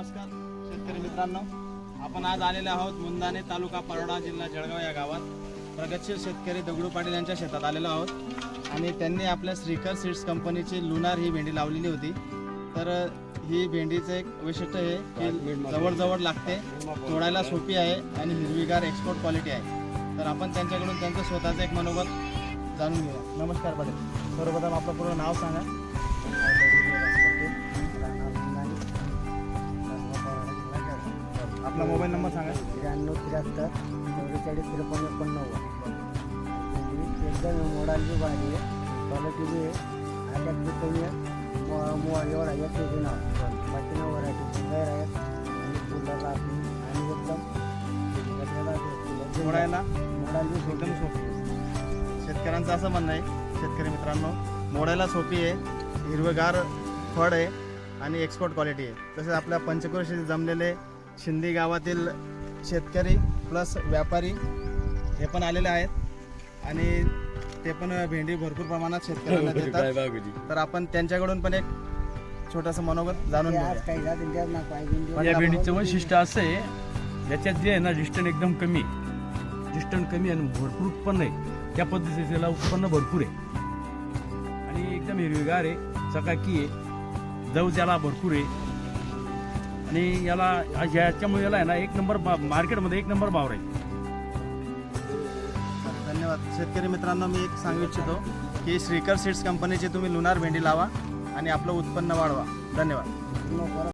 नमस्कार शेतकरी मित्रांनो. आपण आज आलेले आहोत मुंदाने तालुका परोडा जिल्हा जळगाव या गावात. प्रगतशील शेतकरी दगडू पाटील यांच्या शेतात आलेलो आहोत. आणि त्यांनी आपल्या श्रीकर सीड्स कंपनीची लुनार ही भेंडी लावलेली होती. तर ही भेंडीचं एक वैशिष्ट्य आहे की जवळजवळ लागते तोडायला सोपी आहे आणि हिरवीगार एक्सपोर्ट क्वालिटी आहे. तर आपण त्यांच्याकडून त्यांचं स्वतःचं एक मनोगत जाणून घेऊया. नमस्कार पाटील. सर्वप्रथम आपलं पूर्ण नाव सांगा. आपला मोबाईल नंबर सांगा. त्र्याण्णव त्र्याहत्तर चौवेचाळीस त्रेपन्न एकोणनव्वद. एकदम मोडाल बी भारी आहे. क्वालिटी बी आहे. आट्यात बी कमी आहे. एवढा जी नाव. बाकी नऊ व्हरायटी गैर आहेत आणि फुलाला आपली आणि एकदम मोडायला? मोडाल बी एकदम सोपी. शेतकऱ्यांचं असं म्हणणं आहे शेतकरी मित्रांनो मोडायला सोपी आहे हिरवगार फळ आहे आणि एक्सपोर्ट क्वालिटी आहे. तसेच आपल्या पंचक्रोशी जमलेले शिंदी गावातील शेतकरी प्लस व्यापारी हे पण आलेले आहेत. आणि ते पण भेंडी भरपूर प्रमाणात शेतकऱ्यांना देतात. तर आपण त्यांच्याकडून पण एक छोटंसं मनोगत जाणून घेऊया. या भेंडीचं वैशिष्ट्य असं आहे याच्यात जे आहे ना डिस्टन एकदम कमी आहे. डिस्टन कमी आहे आणि भरपूर उत्पन्न आहे. त्या पद्धतीचं त्याला उत्पन्न भरपूर आहे. आणि एकदम हिरवीगार आहे चकाकी आहे. जाऊ त्याला भरपूर आहे. आणि याला ह्याच्यामुळे याला आहे ना एक नंबर बा- मार्केटमध्ये एक नंबर भाव राहील. धन्यवाद. शेतकरी मित्रांनो मी एक सांगू इच्छितो की श्रीकर सीड्स कंपनीची तुम्ही लुनार भेंडी लावा आणि आपलं उत्पन्न वाढवा. धन्यवाद.